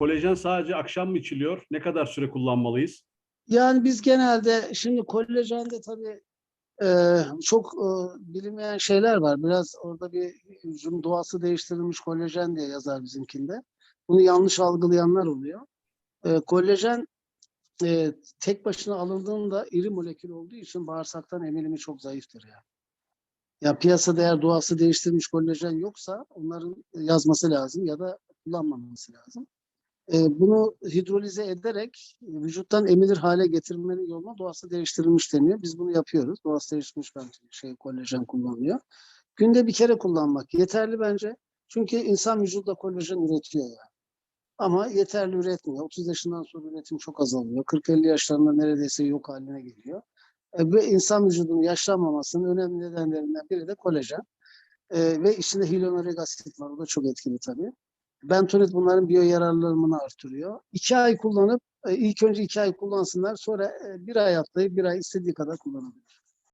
Kolajen sadece akşam mı içiliyor? Ne kadar süre kullanmalıyız? Yani biz genelde şimdi kolajende tabii e, çok e, bilinmeyen şeyler var. Biraz orada bir hücum doğası değiştirilmiş kolajen diye yazar bizimkinde. Bunu yanlış algılayanlar oluyor. E, kolajen e, tek başına alındığında iri molekül olduğu için bağırsaktan emilimi çok zayıftır yani. Ya piyasada eğer doğası değiştirilmiş kolajen yoksa onların yazması lazım ya da kullanmaması lazım. E, bunu hidrolize ederek e, vücuttan emilir hale getirmenin yoluna doğası değiştirilmiş deniyor. Biz bunu yapıyoruz. Doğası değiştirilmiş ben şey kolajen kullanılıyor. Günde bir kere kullanmak yeterli bence. Çünkü insan vücutta kolajen üretiyor yani. Ama yeterli üretmiyor. 30 yaşından sonra üretim çok azalıyor. 40-50 yaşlarında neredeyse yok haline geliyor. E, ve insan vücudunun yaşlanmamasının önemli nedenlerinden biri de kolajen. E, ve içinde hyaluronik asit var. O da çok etkili tabii. Bentonit bunların biyo yararlılığını artırıyor. İki ay kullanıp e, ilk önce iki ay kullansınlar sonra e, bir ay atlayıp bir ay istediği kadar kullanabilir.